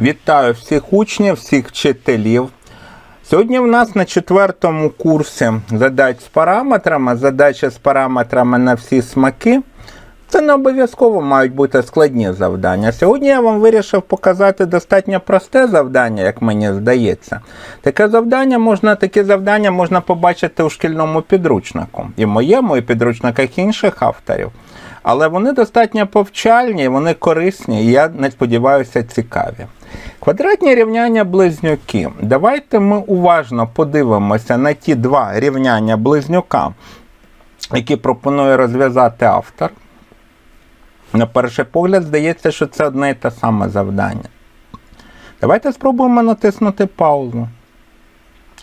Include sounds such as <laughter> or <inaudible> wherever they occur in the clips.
Вітаю всіх учнів, всіх вчителів. Сьогодні в нас на четвертому курсі задач з параметрами, задача з параметрами на всі смаки. Це не обов'язково мають бути складні завдання. Сьогодні я вам вирішив показати достатньо просте завдання, як мені здається. Таке завдання можна, такі завдання можна побачити у шкільному підручнику. І моєму, і підручниках інших авторів. Але вони достатньо повчальні, вони корисні, і я не сподіваюся, цікаві. Квадратні рівняння близнюки. Давайте ми уважно подивимося на ті два рівняння близнюка, які пропонує розв'язати автор. На перший погляд, здається, що це одне і те саме завдання. Давайте спробуємо натиснути паузу.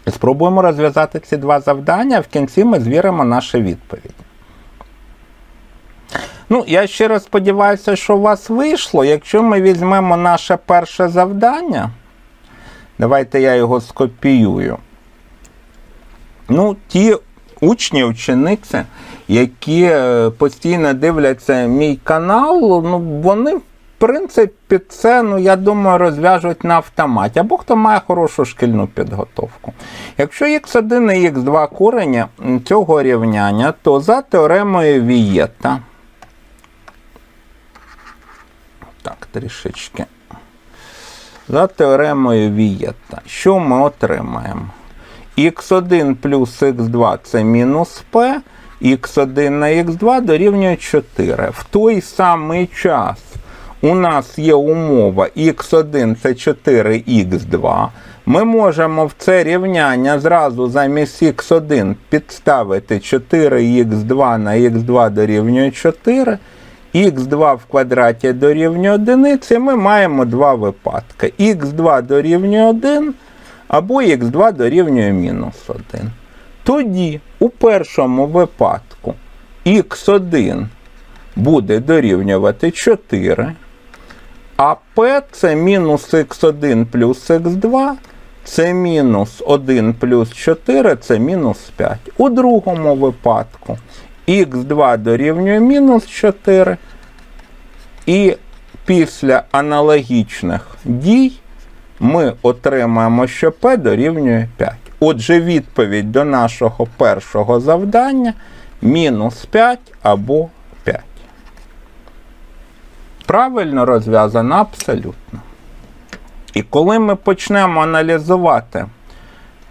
І спробуємо розв'язати ці два завдання, а в кінці ми звіримо наші відповіді. Ну, я щиро сподіваюся, що у вас вийшло. Якщо ми візьмемо наше перше завдання, давайте я його скопіюю. Ну, ті учні, учениці, які е, постійно дивляться мій канал, ну, вони, в принципі, це, ну, я думаю, розв'яжуть на автоматі, або хто має хорошу шкільну підготовку. Якщо x1 і x2 корені цього рівняння, то за теоремою Вієта, так, трішечки. За теоремою Вієта, що ми отримаємо? х1 плюс х2 це мінус p, х1 на х2 дорівнює 4. В той самий час у нас є умова x1 це 4х2. Ми можемо в це рівняння зразу замість х1 підставити 4х2 на х2 дорівнює 4. Х2 в квадраті дорівнює 1, ми маємо два випадки. х2 дорівнює 1 або х2 дорівнює мінус 1. Тоді у першому випадку х1 буде дорівнювати 4, а p це мінус х1 плюс х2, це мінус 1 плюс 4, це мінус 5. У другому випадку х2 дорівнює мінус 4. І після аналогічних дій ми отримаємо, що p дорівнює 5. Отже, відповідь до нашого першого завдання мінус 5 або 5. Правильно розв'язано абсолютно. І коли ми почнемо аналізувати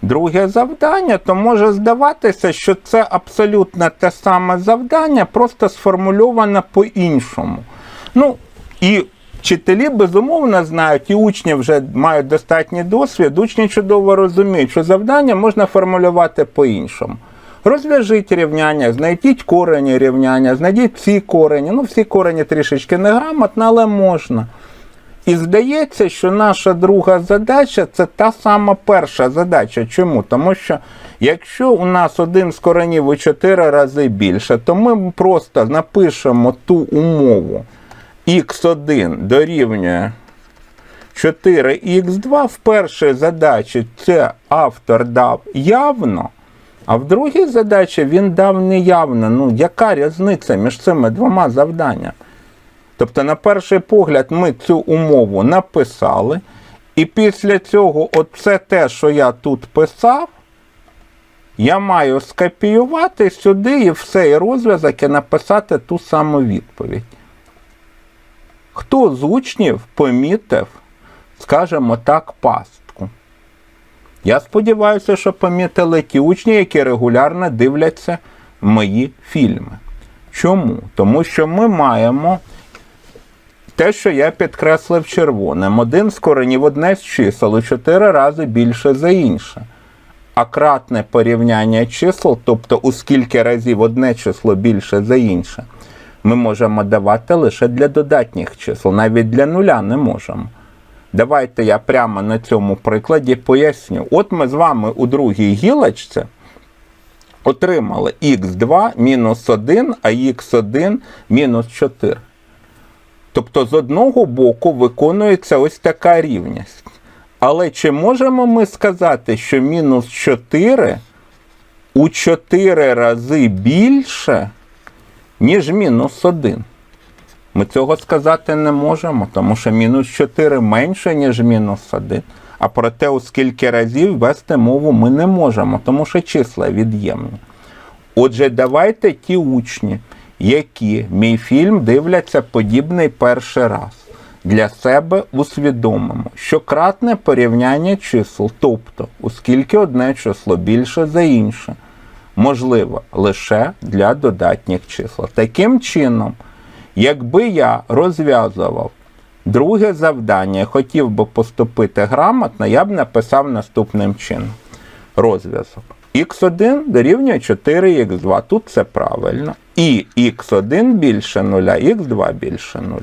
друге завдання, то може здаватися, що це абсолютно те саме завдання, просто сформульоване по-іншому. Ну, і вчителі, безумовно, знають, і учні вже мають достатній досвід, учні чудово розуміють, що завдання можна формулювати по-іншому. Розв'яжіть рівняння, знайдіть корені рівняння, знайдіть ці корені. Ну, всі корені трішечки неграмотно, але можна. І здається, що наша друга задача це та сама перша задача. Чому? Тому що якщо у нас один з коренів у 4 рази більше, то ми просто напишемо ту умову х1 дорівнює 4х2. В першій задачі це автор дав явно, а в другій задачі він дав неявно. Ну, яка різниця між цими двома завданнями? Тобто, на перший погляд, ми цю умову написали, і після цього, оце те, що я тут писав, я маю скопіювати сюди і все і розв'язок і написати ту саму відповідь. Хто з учнів помітив, скажімо так, пастку? Я сподіваюся, що помітили ті учні, які регулярно дивляться мої фільми. Чому? Тому що ми маємо те, що я підкреслив червоним, один з коренів одне з чисел у 4 рази більше за інше. А кратне порівняння чисел, тобто у скільки разів одне число більше за інше, ми можемо давати лише для додатніх чисел, навіть для нуля не можемо. Давайте я прямо на цьому прикладі поясню. От ми з вами у другій гілочці отримали х2 мінус 1, а х1 мінус 4. Тобто, з одного боку виконується ось така рівність. Але чи можемо ми сказати, що мінус 4 у 4 рази більше, ніж мінус 1? Ми цього сказати не можемо, тому що мінус 4 менше, ніж мінус 1. А про те, у скільки разів вести мову ми не можемо, тому що числа від'ємні. Отже, давайте ті учні, які мій фільм дивляться подібний перший раз, для себе усвідомимо, що кратне порівняння чисел, тобто, оскільки одне число більше за інше, можливо лише для додатніх чисел. Таким чином, якби я розв'язував друге завдання і хотів би поступити грамотно, я б написав наступним чином. Розв'язок. Х1 дорівнює 4х2. Тут це правильно. І х1 більше 0, х2 більше 0.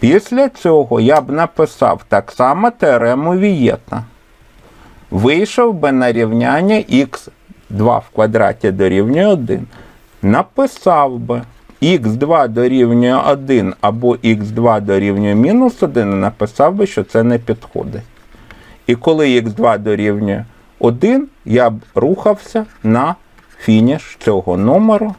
Після цього я б написав так само теорему Вієта. Вийшов би на рівняння х2 в квадраті дорівнює 1. Написав би х2 дорівнює 1 або х2 дорівнює мінус 1, і написав би, що це не підходить. І коли х2 дорівнює 1, я б рухався на фініш цього номеру.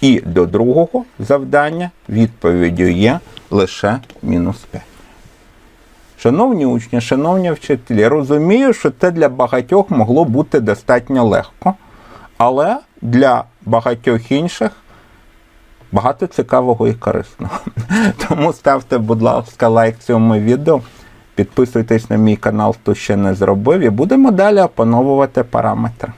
І до другого завдання відповіддю є лише мінус 5. Шановні учні, шановні вчителі, розумію, що це для багатьох могло бути достатньо легко, але для багатьох інших багато цікавого і корисного. <laughs> Тому ставте, будь ласка, лайк цьому відео, підписуйтесь на мій канал, хто ще не зробив, і будемо далі опановувати параметри.